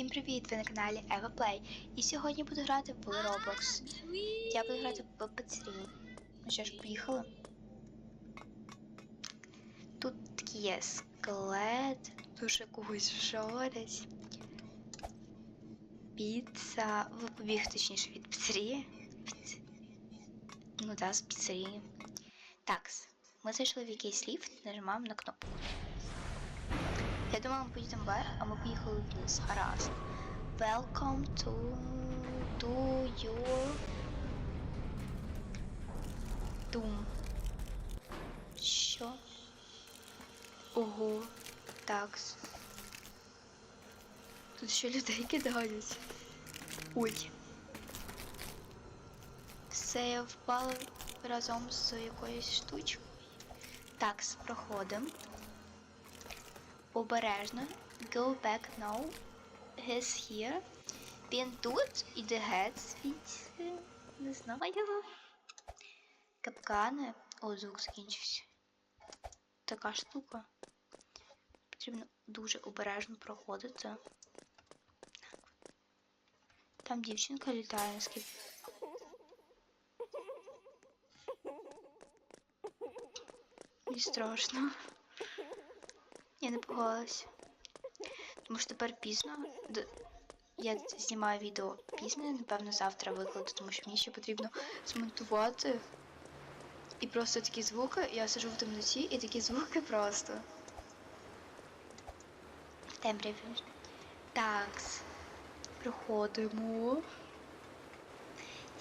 Всім привіт! Ви на каналі Eva Play. І сьогодні буду грати в Roblox. Я буду грати в пиццерії. Ну що ж, поїхали. Тут такий є скелет, дуже когось вжорить. Піца. Ви побіг точніше від піцерії. Піц- Ну так, з піцерії. Так, ми зайшли в якийсь ліфт, нажимаємо на кнопку. Я думала, ми поїдемо вверх, а ми поїхали вниз. Гаразд. Welcome to, to your doom. Що? Ого. Такс. Тут ще людей кидають. Ой. Все, я впала разом з якоюсь штучкою. Такс, проходимо. Обережно. Go back now. He's here. Він тут іде геть звідси. Не знаю. Капкани. О, звук закінчився. Така штука. Потрібно дуже обережно проходити. Там дівчинка літає наскільки. Страшно. Я не пугалась. Тому що тепер пізно. Я знімаю відео пізно, напевно, завтра викладу, тому що мені ще потрібно змонтувати. І просто такі звуки, я сижу в темноті, і такі звуки просто. Темряві. Такс. Проходимо.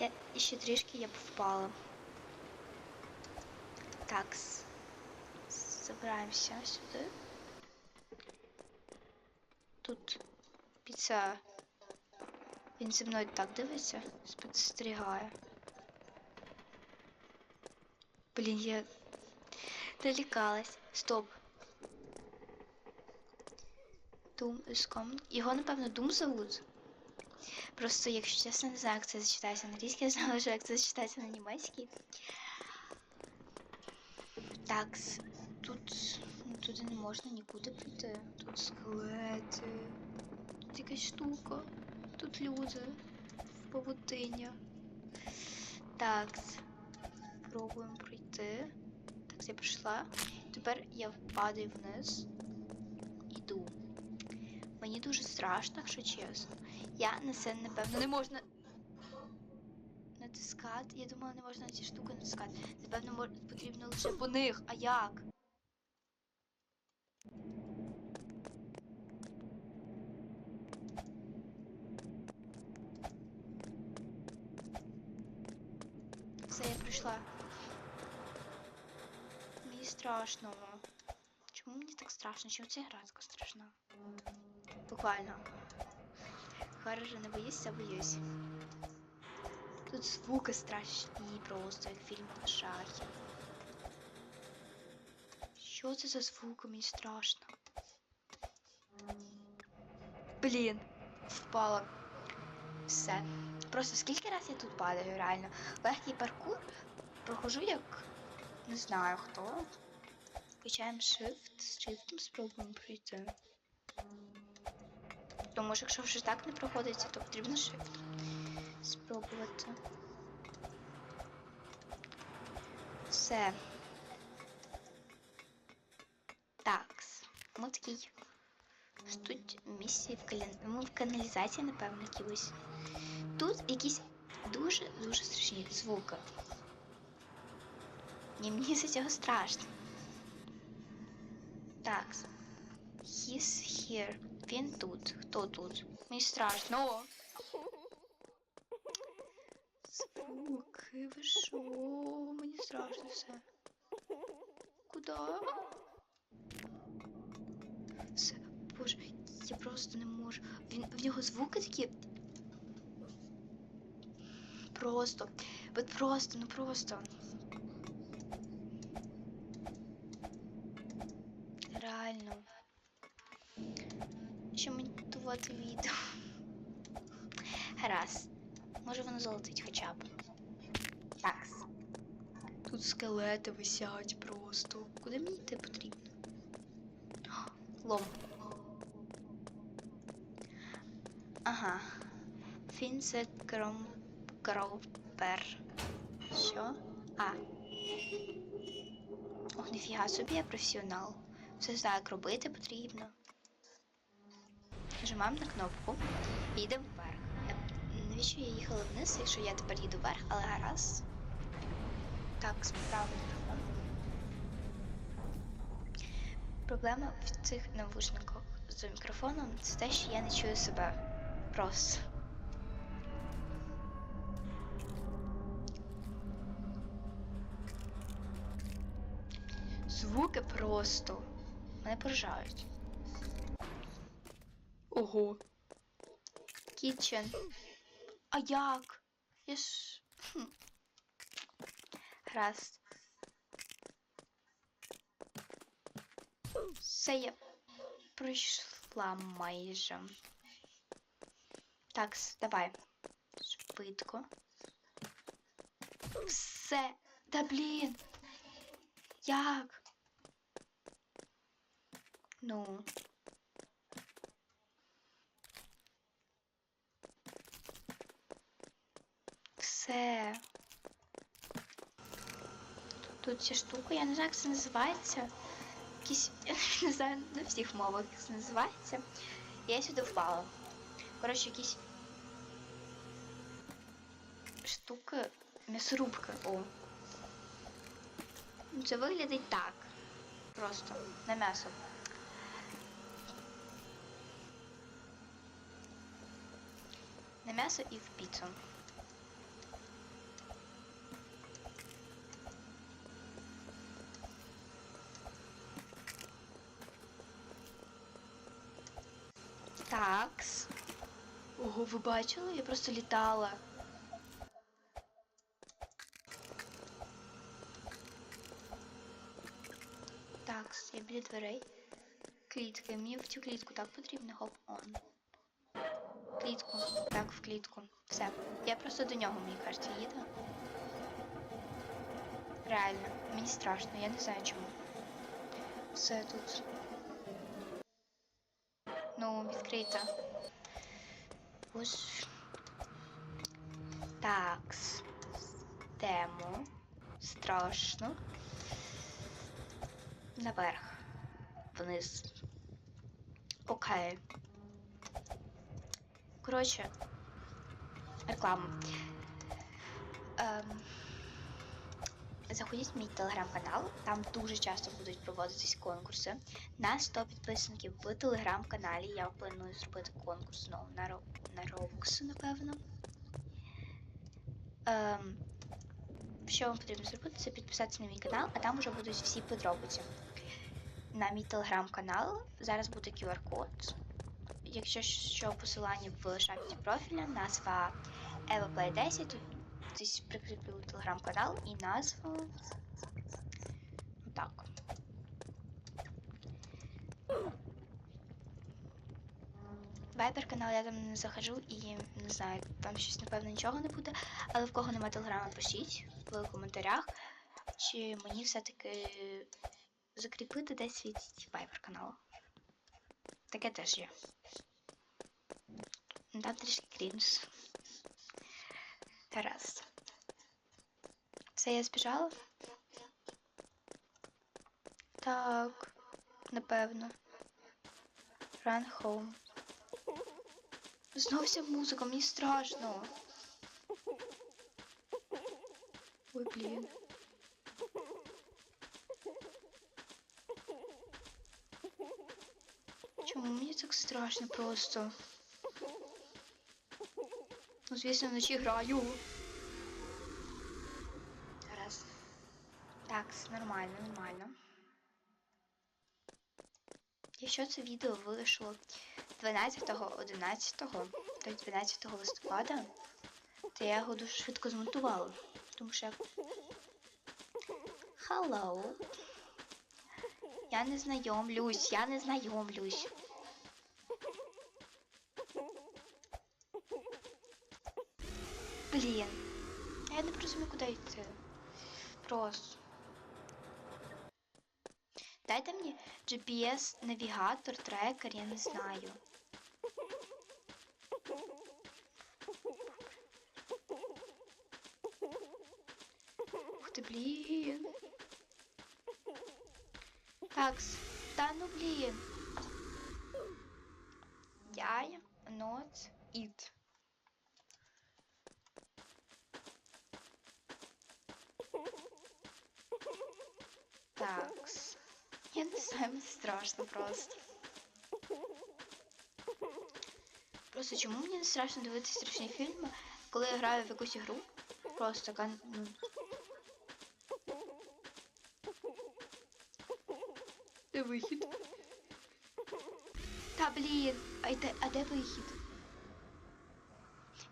Я ще трішки я б впала. Такс. Забираємося сюди. Тут піца. Він зі мною так дивиться, спостерігає. Блін, я долікалась. Стоп. Doom is coming. Його, напевно, Doom зовут. Просто, якщо чесно, не знаю, як це зачитається англійській, я знала, що як це зачитається на німецькій. Так, тут ну, туди не можна нікуди прийти. Тут скелети. Тут якась штука. Тут люди в павутині. Так, пробуємо пройти. Так, я прийшла. Тепер я падаю вниз. Іду. Мені дуже страшно, якщо чесно. Я на це, напевно, не можна натискати. Я думала, не можна на ці штуки натискати. Напевно, потрібно лише по них. А як? Все, я прийшла. Мені страшно. Чому мені так страшно? Чому ця гра така страшна? Буквально. Хорошо, не боюся, боюсь. Тут звуки страшні просто, як фільм про шахів. Що це за звуки? Мені страшно. Блін, впала. Все. Просто скільки раз я тут падаю, реально. Легкий паркур прохожу як не знаю хто. Качаємо shift, з shift спробуємо пройти. Тому що якщо вже так не проходиться, то потрібно shift спробувати. Все. Такс. Ми в такій тут місії в каля... Ми в каналізації, напевно, якісь. Тут якісь дуже-дуже страшні звуки. І мені за цього страшно. Так. He's here. Він тут. Хто тут? Мені страшно. О! Звуки, ви що? Мені страшно все. Куда? Все, боже, я просто не можу. Він в нього звуки такі. Просто. От просто, ну просто. Реально. Що монтувати відео? Гаразд. Може воно золотить хоча б. Такс. Тут скелети висять просто. Куди мені йти потрібно? Лом. Ага. Фінце Гром... Гроупер. Що? А. Ох, ніфіга собі, я професіонал. Все як робити потрібно. Нажимаємо на кнопку і їдемо вверх. Навіщо я їхала вниз, якщо я тепер їду вверх, але гаразд. Так, справа. Проблема в цих навушниках з мікрофоном це те, що я не чую себе. Просто. Звуки просто. Мене поражають. Ого. Кітчен. А як? Я ж. Гаразд. Все я пройшла майже. Так, давай. Швидко. Все. Та блін. Як? Ну. Все. Тут ця штука, я не знаю, як це називається. Якісь, я не знаю на всіх мовах, як це називається. Я сюди впала. Коротше, якісь штуки, м'ясорубки. О. Ну, Це виглядить так. Просто на м'ясо. На м'ясо і в піцу. Такс. Ого, ви бачили? Я просто літала. Такс, я біля дверей. Клітки. Мені в цю клітку так потрібно. Хоп он. Клітку. Так, в клітку. Все. Я просто до нього, мені кажеться, їду. Реально, мені страшно, я не знаю чому. Все тут. Ну, відкрийте. Ось. Такс. Тему. Страшно. Наверх. Вниз. Окей. Коротше. Реклама. Ем, заходіть в мій телеграм-канал, там дуже часто будуть проводитись конкурси. На 100 підписників в телеграм-каналі я планую зробити конкурс знову на, на Robux, напевно. Ем, що вам потрібно зробити, це підписатися на мій канал, а там вже будуть всі подробиці. На мій телеграм-канал зараз буде QR-код. Якщо що, посилання в шапці профіля, назва EvaPlay 10, тут десь прикріплю телеграм-канал і назву. Так. Вайбер канал я там не захожу і не знаю, там щось напевно нічого не буде. Але в кого немає телеграма, пишіть в коментарях, чи мені все-таки закріпити десь свій вайбер канал. Таке теж є. Там трішки крінж. Гаразд. Все, я збіжала? Так, напевно. Run home. Знов вся музика, мені страшно. Ой, блін. Чому мені так страшно просто? Ну, звісно, вночі граю. Зараз. Так, нормально, нормально. Якщо це відео вийшло 12.11, тобто 12 листопада, то я його дуже швидко змонтувала. Тому що. Hello. Я не знайомлюсь, я не знайомлюсь. Блин, а Я не розумію, куди идти Просто. Дайте мне GPS, навигатор, трекер, я не знаю. Ух ты, блин. Так Та ну блин Я нот it. Такс. Я не знаю, мені страшно просто. Просто чому мені не страшно дивитися страшні фільми, коли я граю в якусь ігру? Просто така. Ну... Де вихід? Та блін, а, де, а де вихід?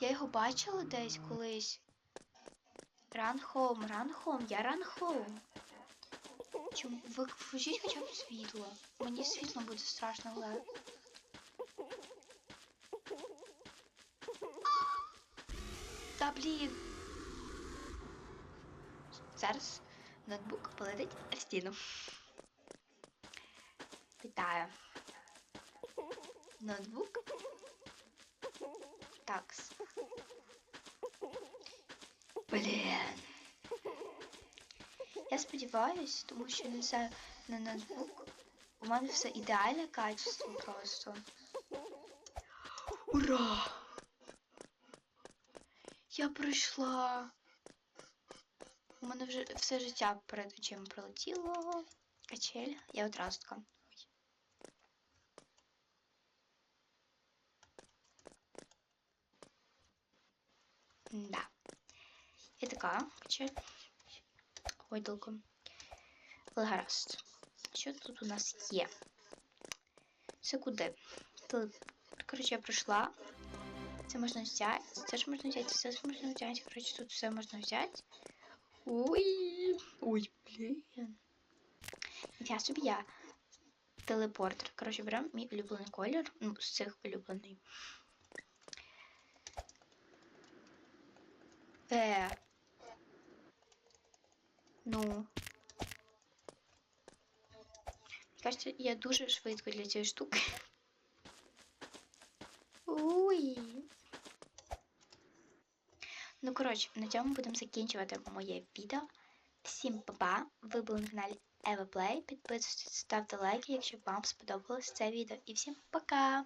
Я його бачила десь колись. Run home, run home, я run home. Чому ви включіть хоча б світло? Мені світло буде страшно, але. Та блін. Зараз ноутбук полетить в стіну. Вітаю. Ноутбук. Такс. Блін. Я сподіваюсь, тому що не знаю, на ноутбук у мене все ідеальне качество просто. Ура! Я пройшла. У мене вже все життя перед очима пролетіло. Качель. Я одразу така. Ой. Да. І така качель. Ой, долго. Гаразд. Що тут у нас є? Це куди? Коротше, я пройшла. Це можна взяти. Це ж можна взяти, все ж можна взяти. Коротше, тут все можна взяти. Ой. Ой, блін. Я собі я. Телепортер. Коротше, беремо мій улюблений колір. Ну, з цих улюблений. Е. Ну. Мені кажется, я дуже швидко для цієї штуки. Ой. Ну, коротше, на цьому будемо закінчувати моє відео. Всім па-па! Ви були на каналі EvaPlay. Підписуйтесь, ставте лайки, якщо вам сподобалось це відео. І всім пока!